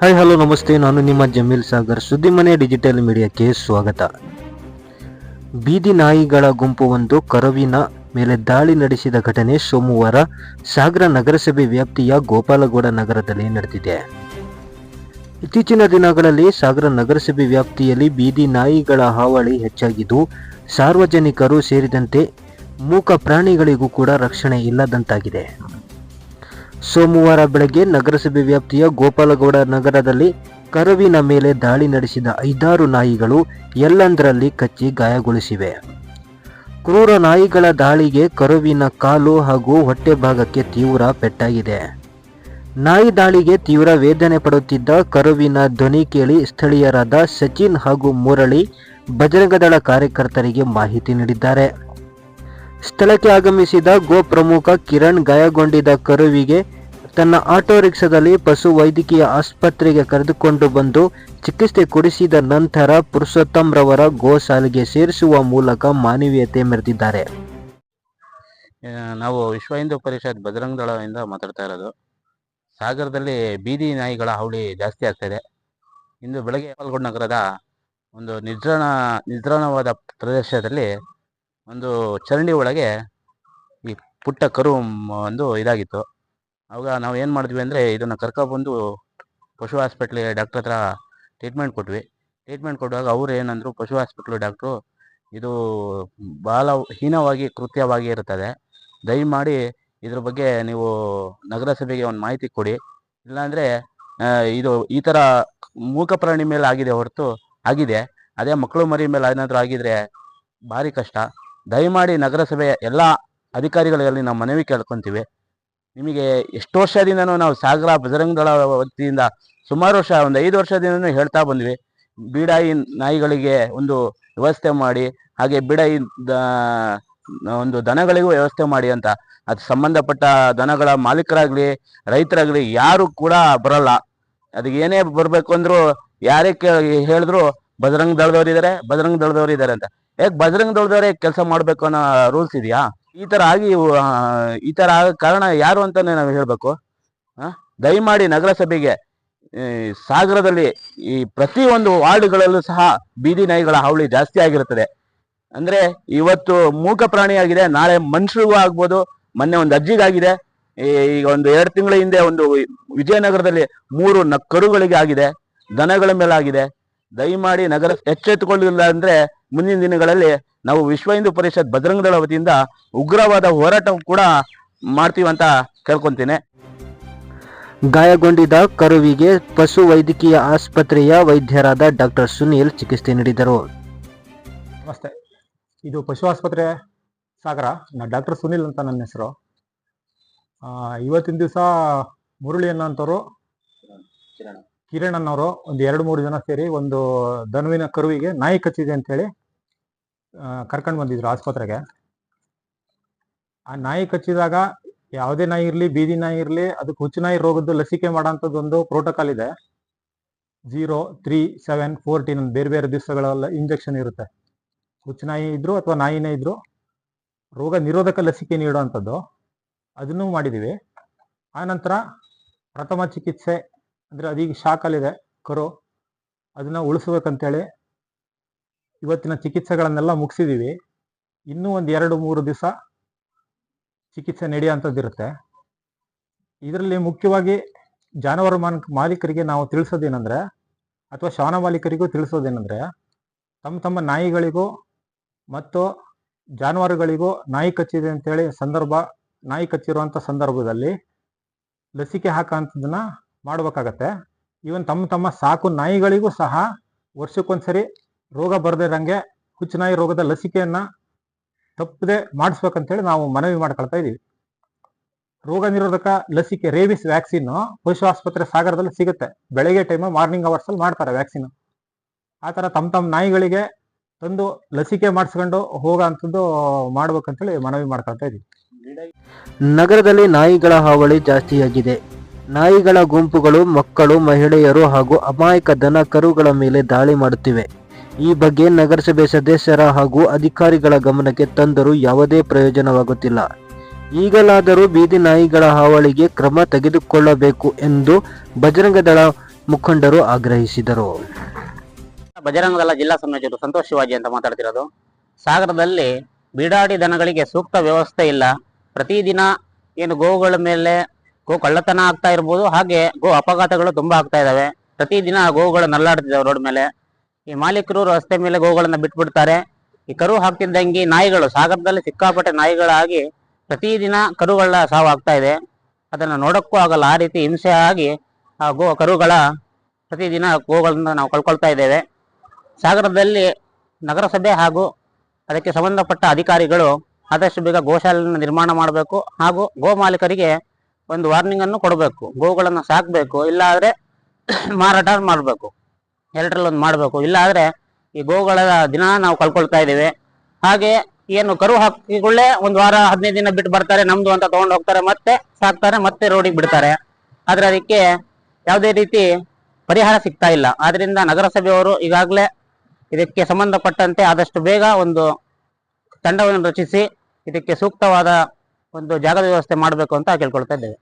Hi hello ನಮಸ್ತೆ. ನಾನು ನಿಮ್ಮ ಜಮೀಲ್ ಸಾಗರ್. ಸುದ್ದಿ ಮನೆ ಡಿಜಿಟಲ್ ಮೀಡಿಯಾಕ್ಕೆ ಸ್ವಾಗತ. ಬೀದಿ ನಾಯಿಗಳ ಗುಂಪುವೊಂದು ಕರುವಿನ ಮೇಲೆ ದಾಳಿ ನಡೆಸಿದ ಘಟನೆ ಸೋಮವಾರ ಸಾಗರ ನಗರಸಭೆ ವ್ಯಾಪ್ತಿಯ ಗೋಪಾಲಗೌಡ ನಗರದಲ್ಲಿ ನಡೆದಿದೆ. ಇತ್ತೀಚಿನ ದಿನಗಳಲ್ಲಿ ಸಾಗರ ನಗರಸಭೆ ವ್ಯಾಪ್ತಿಯಲ್ಲಿ ಬೀದಿ ನಾಯಿಗಳ ಹಾವಳಿ ಹೆಚ್ಚಾಗಿದ್ದು, ಸಾರ್ವಜನಿಕರು ಸೇರಿದಂತೆ ಮೂಕ ಪ್ರಾಣಿಗಳಿಗೂ ಕೂಡ ರಕ್ಷಣೆ ಇಲ್ಲದಂತಾಗಿದೆ. ಸೋಮವಾರ ಬೆಳಗ್ಗೆ ನಗರಸಭೆ ವ್ಯಾಪ್ತಿಯ ಗೋಪಾಲಗೌಡ ನಗರದಲ್ಲಿ ಕರುವಿನ ಮೇಲೆ ದಾಳಿ ನಡೆಸಿದ ಐದಾರು ನಾಯಿಗಳು ಎಲ್ಲಂದರಲ್ಲಿ ಕಚ್ಚಿ ಗಾಯಗೊಳಿಸಿವೆ. ಕ್ರೂರ ನಾಯಿಗಳ ದಾಳಿಗೆ ಕರುವಿನ ಕಾಲು ಹಾಗೂ ಹೊಟ್ಟೆ ಭಾಗಕ್ಕೆ ತೀವ್ರ ಪೆಟ್ಟಾಗಿದೆ. ನಾಯಿ ದಾಳಿಗೆ ತೀವ್ರ ವೇದನೆ ಪಡುತ್ತಿದ್ದ ಕರುವಿನ ಧ್ವನಿ ಕೇಳಿ ಸ್ಥಳೀಯರಾದ ಸಚಿನ್ ಹಾಗೂ ಮುರಳಿ ಬಜರಂಗದಳ ಕಾರ್ಯಕರ್ತರಿಗೆ ಮಾಹಿತಿ ನೀಡಿದ್ದಾರೆ. ಸ್ಥಳಕ್ಕೆ ಆಗಮಿಸಿದ ಗೋ ಪ್ರಮುಖ ಕಿರಣ್ ಗಾಯಗೊಂಡಿದ್ದ ಕರುವಿಗೆ ತನ್ನ ಆಟೋ ರಿಕ್ಷಾದಲ್ಲಿ ಪಶು ವೈದ್ಯಕೀಯ ಆಸ್ಪತ್ರೆಗೆ ಕರೆದುಕೊಂಡು ಬಂದು ಚಿಕಿತ್ಸೆ ಕೊಡಿಸಿದ ನಂತರ ಪುರುಷೋತ್ತಮ್ ರವರ ಗೋ ಸಾಲಿಗೆ ಸೇರಿಸುವ ಮೂಲಕ ಮಾನವೀಯತೆ ಮೆರೆದಿದ್ದಾರೆ. ನಾವು ವಿಶ್ವ ಹಿಂದೂ ಪರಿಷತ್ ಬಜರಂಗ ಮಾತಾಡ್ತಾ ಇರೋದು. ಸಾಗರದಲ್ಲಿ ಬೀದಿ ನಾಯಿಗಳ ಹಾವಳಿ ಜಾಸ್ತಿ ಆಗ್ತಾ ಇದೆ. ಇಂದು ಬೆಳಗ್ಗೆ ಪಾಲ್ಗೊಂಡ ನಗರದ ಒಂದು ನಿರ್ಜನ ನಿರ್ಜನವಾದ ಪ್ರದೇಶದಲ್ಲಿ ಒಂದು ಚರಂಡಿ ಒಳಗೆ ಈ ಪುಟ್ಟ ಕರು ಒಂದು ಇದಾಗಿತ್ತು. ಆವಾಗ ನಾವು ಏನು ಮಾಡಿದ್ವಿ ಅಂದರೆ ಇದನ್ನು ಕರ್ಕೊಬಂದು ಪಶು ಹಾಸ್ಪಿಟ್ಲಿಗೆ ಡಾಕ್ಟ್ರ್ ಹತ್ರ ಟ್ರೀಟ್ಮೆಂಟ್ ಕೊಟ್ವಿ. ಟ್ರೀಟ್ಮೆಂಟ್ ಕೊಡುವಾಗ ಅವ್ರು ಏನಂದ್ರು, ಪಶು ಹಾಸ್ಪಿಟ್ಲು ಡಾಕ್ಟ್ರು, ಇದು ಬಹಳ ಹೀನವಾಗಿ, ಕೃತ್ಯವಾಗಿ ಇರುತ್ತದೆ. ದಯಮಾಡಿ ಇದ್ರ ಬಗ್ಗೆ ನೀವು ನಗರಸಭೆಗೆ ಒಂದು ಮಾಹಿತಿ ಕೊಡಿ. ಇಲ್ಲಾಂದರೆ ಇದು ಈ ಥರ ಮೂಕ ಪ್ರಾಣಿ ಮೇಲೆ ಆಗಿದೆ ಹೊರತು ಆಗಿದೆ. ಅದೇ ಮಕ್ಕಳು ಮರಿ ಮೇಲೆ ಏನಾದರೂ ಆಗಿದ್ರೆ ಭಾರಿ ಕಷ್ಟ. ದಯಮಾಡಿ ನಗರಸಭೆಯ ಎಲ್ಲ ಅಧಿಕಾರಿಗಳಲ್ಲಿ ನಾವು ಮನವಿ ಕೇಳ್ಕೊತೀವಿ. ನಿಮಗೆ ಎಷ್ಟು ವರ್ಷದಿಂದನೂ ನಾವು ಸಾಗರ ಬಜರಂಗ ದಳ ವತಿಯಿಂದ ಸುಮಾರು ವರ್ಷ, ಒಂದು ಐದು ವರ್ಷದಿಂದನೂ ಹೇಳ್ತಾ ಬಂದ್ವಿ. ಬಿಡಾಯಿ ನಾಯಿಗಳಿಗೆ ಒಂದು ವ್ಯವಸ್ಥೆ ಮಾಡಿ, ಹಾಗೆ ಬಿಡಾಯಿ ಒಂದು ದನಗಳಿಗೂ ವ್ಯವಸ್ಥೆ ಮಾಡಿ ಅಂತ. ಅದು ಸಂಬಂಧಪಟ್ಟ ದನಗಳ ಮಾಲೀಕರಾಗ್ಲಿ, ರೈತರಾಗ್ಲಿ ಯಾರು ಕೂಡ ಬರಲ್ಲ. ಅದಕ್ಕೆ ಏನೇ ಬರಬೇಕು ಅಂದ್ರು, ಯಾರೇ ಕೇಳಿ ಹೇಳಿದ್ರು ಬಜರಂಗ ದಳದವ್ರು ಇದಾರೆ ಬಜರಂಗ ದಳದವ್ರು ಅಂತ. ಯಾಕೆ ಬಜರಂಗ ದಳದವ್ರೆ ಕೆಲಸ ಮಾಡ್ಬೇಕು ಅನ್ನೋ ರೂಲ್ಸ್ ಇದೆಯಾ? ಈ ತರ ಆಗಿ ಈ ತರ ಆಗ ಕಾರಣ ಯಾರು ಅಂತಾನೆ ನಾವು ಹೇಳ್ಬೇಕು? ದಯಮಾಡಿ ನಗರಸಭೆಗೆ, ಈ, ಸಾಗರದಲ್ಲಿ ಈ ಪ್ರತಿ ಒಂದು ವಾರ್ಡ್ಗಳಲ್ಲೂ ಸಹ ಬೀದಿ ನಾಯಿಗಳ ಹಾವಳಿ ಜಾಸ್ತಿ ಆಗಿರುತ್ತದೆ. ಅಂದ್ರೆ ಇವತ್ತು ಮೂಕ ಪ್ರಾಣಿಯಾಗಿದೆ ನಾಳೆ ಮನುಷ್ಯರಿಗೂ ಆಗ್ಬೋದು, ಮೊನ್ನೆ ಒಂದು ಅಜ್ಜಿಗಾಗಿದೆ, ಈ- ಈಗ ಒಂದು ಎರಡು ತಿಂಗಳ ಹಿಂದೆ ಒಂದು ವಿಜಯನಗರದಲ್ಲಿ ಮೂರು ನ ಕರುಗಳಿಗೆ ಆಗಿದೆ, ದನಗಳ ಮೇಲೆ ಆಗಿದೆ ದಯಮಾಡಿ ನಗರ ಎಚ್ಚೆತ್ತುಕೊಳ್ಳಿಲ್ಲ ಅಂದ್ರೆ ಮುಂದಿನ ದಿನಗಳಲ್ಲಿ ನಾವು ವಿಶ್ವ ಹಿಂದೂ ಪರಿಷತ್ ಭದ್ರಂಗದಳ ದಳ ವತಿಯಿಂದ ಉಗ್ರವಾದ ಹೋರಾಟ ಕೂಡ ಮಾಡ್ತೀವಿ ಅಂತ ಕೇಳ್ಕೊಂತೀನಿ. ಗಾಯಗೊಂಡಿದ್ದ ಕರುವಿಗೆ ಪಶು ವೈದ್ಯಕೀಯ ಆಸ್ಪತ್ರೆಯ ವೈದ್ಯರಾದ ಡಾಕ್ಟರ್ ಸುನೀಲ್ ಚಿಕಿತ್ಸೆ ನೀಡಿದರು. ನಮಸ್ತೆ. ಇದು ಪಶು ಆಸ್ಪತ್ರೆ ಸಾಗರ. ನಾ ಡಾಕ್ಟರ್ ಸುನಿಲ್ ಅಂತ ನನ್ನ ಹೆಸರು. ಇವತ್ತಿನ ದಿವಸ ಮುರಳಿ ಅನ್ನೋಂಥವ್ರು ಕಿರಣ್ ಒಂದು ಎರಡು ಮೂರು ಜನ ಸೇರಿ ಒಂದು ದನವಿನ ಕರುವಿಗೆ ನಾಯಿ ಕಚ್ಚಿದೆ ಅಂತೇಳಿ ಕರ್ಕೊಂಡು ಬಂದಿದ್ರು ಆಸ್ಪತ್ರೆಗೆ. ಆ ನಾಯಿ ಕಚ್ಚಿದಾಗ ಯಾವುದೇ ನಾಯಿ ಇರಲಿ, ಬೀದಿ ನಾಯಿ ಇರಲಿ, ಅದಕ್ಕೆ ಹುಚ್ಚು ನಾಯಿ ರೋಗದ್ದು ಲಸಿಕೆ ಮಾಡೋಂಥದ್ದು ಒಂದು ಪ್ರೋಟೋಕಾಲ್ ಇದೆ ಜೀರೋ ತ್ರೀ ಸೆವೆನ್ ಫೋರ್ಟೀನ್ ಬೇರೆ ಬೇರೆ ದಿವಸಗಳೆಲ್ಲ ಇಂಜೆಕ್ಷನ್ ಇರುತ್ತೆ. ಹುಚ್ಚು ನಾಯಿ ಇದ್ರು ಅಥವಾ ನಾಯಿನೇ ಇದ್ರು ರೋಗ ನಿರೋಧಕ ಲಸಿಕೆ ನೀಡುವಂಥದ್ದು. ಅದನ್ನು ಮಾಡಿದ್ದೀವಿ. ಆನಂತರ ಪ್ರಥಮ ಚಿಕಿತ್ಸೆ ಅಂದರೆ ಅದೀಗ ಶಾಕಲ್ಲಿದೆ ಕರು. ಅದನ್ನು ಉಳಿಸ್ಬೇಕಂತೇಳಿ ಇವತ್ತಿನ ಚಿಕಿತ್ಸೆಗಳನ್ನೆಲ್ಲ ಮುಗಿಸಿದ್ದೀವಿ ಇನ್ನೂ ಒಂದು ಎರಡು, ಮೂರು ದಿವಸ ಚಿಕಿತ್ಸೆ ನಡೆಯುವಂಥದ್ದು ಇರುತ್ತೆ. ಇದರಲ್ಲಿ ಮುಖ್ಯವಾಗಿ ಜಾನುವಾರು ಮಾನ್, ಮಾಲೀಕರಿಗೆ ನಾವು ತಿಳಿಸೋದೇನೆಂದರೆ, ಅಥವಾ ಶವನ ಮಾಲೀಕರಿಗೂ ತಿಳಿಸೋದೇನೆಂದರೆ, ತಮ್ಮ ತಮ್ಮ ನಾಯಿಗಳಿಗೂ ಮತ್ತು ಜಾನುವಾರುಗಳಿಗೂ ನಾಯಿ ಕಚ್ಚಿದೆ ಅಂತೇಳಿ ಸಂದರ್ಭ, ನಾಯಿ ಕಚ್ಚಿರುವಂಥ ಸಂದರ್ಭದಲ್ಲಿ ಲಸಿಕೆ ಹಾಕೋಂಥದ್ದನ್ನ ಮಾಡ್ಬೇಕಾಗತ್ತೆ. ಈವನ್ ತಮ್ಮ ತಮ್ಮ ಸಾಕು ನಾಯಿಗಳಿಗೂ ಸಹ ವರ್ಷಕ್ಕೊಂದ್ಸರಿ ರೋಗ ಬರದಿರಂಗೆ ಹುಚ್ಚು ನಾಯಿ ರೋಗದ ಲಸಿಕೆಯನ್ನು ತಪ್ಪದೆ ಮಾಡಿಸ್ಬೇಕಂತೇಳಿ ನಾವು ಮನವಿ ಮಾಡ್ಕೊಳ್ತಾ ಇದ್ದೀವಿ ರೋಗ ನಿರೋಧಕ ಲಸಿಕೆ, ರೇಬಿಸ್ ವ್ಯಾಕ್ಸಿನ್ ಪಶು ಆಸ್ಪತ್ರೆ ಸಾಗರದಲ್ಲಿ ಸಿಗುತ್ತೆ. ಬೆಳಗ್ಗೆ ಟೈಮ್ ಮಾರ್ನಿಂಗ್ ಅವರ್ಸ್ ಅಲ್ಲಿ ಮಾಡ್ತಾರೆ ವ್ಯಾಕ್ಸಿನ್. ಆ ಥರ ತಮ್ಮ ತಮ್ಮ ನಾಯಿಗಳಿಗೆ ತಂದು ಲಸಿಕೆ ಮಾಡಿಸ್ಕೊಂಡು ಹೋಗೋ ಅಂಥದ್ದು ಮಾಡ್ಬೇಕಂತೇಳಿ ಮನವಿ ಮಾಡ್ಕೊಳ್ತಾ ಇದ್ದೀವಿ ನಗರದಲ್ಲಿ ನಾಯಿಗಳ ಹಾವಳಿ ಜಾಸ್ತಿಯಾಗಿದೆ. ನಾಯಿಗಳ ಗುಂಪುಗಳು, ಮಕ್ಕಳು, ಮಹಿಳೆಯರು ಹಾಗೂ ಅಮಾಯಕ ದನ ಕರುಗಳ ಮೇಲೆ ದಾಳಿ ಮಾಡುತ್ತಿವೆ. ಈ ಬಗ್ಗೆ ನಗರಸಭೆ ಸದಸ್ಯರ ಹಾಗೂ ಅಧಿಕಾರಿಗಳ ಗಮನಕ್ಕೆ ತಂದರೂ ಯಾವುದೇ ಪ್ರಯೋಜನವಾಗುತ್ತಿಲ್ಲ. ಈಗಲಾದರೂ ಬೀದಿ ನಾಯಿಗಳ ಹಾವಳಿಗೆ ಕ್ರಮ ತೆಗೆದುಕೊಳ್ಳಬೇಕು ಎಂದು ಬಜರಂಗದಳ ಮುಖಂಡರು ಆಗ್ರಹಿಸಿದರು. ಬಜರಂಗದಳ ಜಿಲ್ಲಾ ಸಂಯೋಜಕರು ಸಂತೋಷ್ ಶಿವಾಜಿ ಅಂತ ಮಾತಾಡ್ತಿರೋದು. ಸಾಗರದಲ್ಲಿ ಬೀಡಾಡಿ ದನಗಳಿಗೆ ಸೂಕ್ತ ವ್ಯವಸ್ಥೆ ಇಲ್ಲ. ಪ್ರತಿದಿನ ಏನು ಗೋವುಗಳ ಮೇಲೆ ಗೋ ಕಳ್ಳತನ ಆಗ್ತಾ ಇರ್ಬೋದು. ಹಾಗೆ ಗೋ ಅಪಘಾತಗಳು ತುಂಬಾ ಆಗ್ತಾ ಇದಾವೆ. ಪ್ರತಿದಿನ ಗೋವುಗಳು ನಲ್ಲಾಡ್ತಿದ್ದಾವೆ ರೋಡ್ ಮೇಲೆ. ಈ ಮಾಲೀಕರು ರಸ್ತೆ ಮೇಲೆ ಗೋವುಗಳನ್ನ ಬಿಟ್ಬಿಡ್ತಾರೆ. ಈ ಕರು ಹಾಕ್ತಿದ್ದಂಗೆ ನಾಯಿಗಳು, ಸಾಗರದಲ್ಲಿ ಸಿಕ್ಕಾಪಟ್ಟೆ ನಾಯಿಗಳಾಗಿ ಪ್ರತಿದಿನ ಕರುಗಳ ಸಾವು ಆಗ್ತಾ ಇದೆ. ಅದನ್ನ ನೋಡಕ್ಕೂ ಆಗಲ್ಲ. ಆ ರೀತಿ ಹಿಂಸೆ ಆಗಿ ಆ ಗೋ ಕರುಗಳ ಪ್ರತಿದಿನ ಗೋಗಳನ್ನ ನಾವು ಕಳ್ಕೊಳ್ತಾ ಇದ್ದೇವೆ. ಸಾಗರದಲ್ಲಿ ನಗರಸಭೆ ಹಾಗೂ ಅದಕ್ಕೆ ಸಂಬಂಧಪಟ್ಟ ಅಧಿಕಾರಿಗಳು ಆದಷ್ಟು ಬೇಗ ಗೋಶಾಲೆಯನ್ನು ನಿರ್ಮಾಣ ಮಾಡಬೇಕು. ಹಾಗೂ ಗೋ ಮಾಲೀಕರಿಗೆ ಒಂದು ವಾರ್ನಿಂಗ್ ಅನ್ನು ಕೊಡಬೇಕು. ಗೋಗಳನ್ನು ಸಾಕ್ಬೇಕು. ಇಲ್ಲ ಆದ್ರೆ ಮಾರಾಟ ಮಾಡಬೇಕು. ಎರಡರಲ್ಲಿ ಒಂದು ಮಾಡಬೇಕು. ಇಲ್ಲ ಆದ್ರೆ ಈ ಗೋಗಳ ದಿನ ನಾವು ಕಳ್ಕೊಳ್ತಾ ಇದ್ದೇವೆ. ಹಾಗೆ ಏನು ಕರು ಹಾಕಿಗಳೇ ಒಂದು ವಾರ, ಹದಿನೈದು ದಿನ ಬಿಟ್ಟು ಬರ್ತಾರೆ, ನಮ್ದು ಅಂತ ತಗೊಂಡು ಹೋಗ್ತಾರೆ, ಮತ್ತೆ ಸಾಕ್ತಾರೆ, ಮತ್ತೆ ರೋಡಿಗೆ ಬಿಡ್ತಾರೆ. ಆದ್ರೆ ಅದಕ್ಕೆ ಯಾವುದೇ ರೀತಿ ಪರಿಹಾರ ಸಿಗ್ತಾ ಇಲ್ಲ. ಆದ್ರಿಂದ ನಗರಸಭೆಯವರು ಈಗಾಗಲೇ ಇದಕ್ಕೆ ಸಂಬಂಧಪಟ್ಟಂತೆ ಆದಷ್ಟು ಬೇಗ ಒಂದು ತಂಡವನ್ನು ರಚಿಸಿ, ಇದಕ್ಕೆ ಸೂಕ್ತವಾದ ಒಂದು ಜಾಗದ ವ್ಯವಸ್ಥೆ ಮಾಡಬೇಕು ಅಂತ ಕೇಳ್ಕೊಳ್ತಾ ಇದ್ದೇವೆ.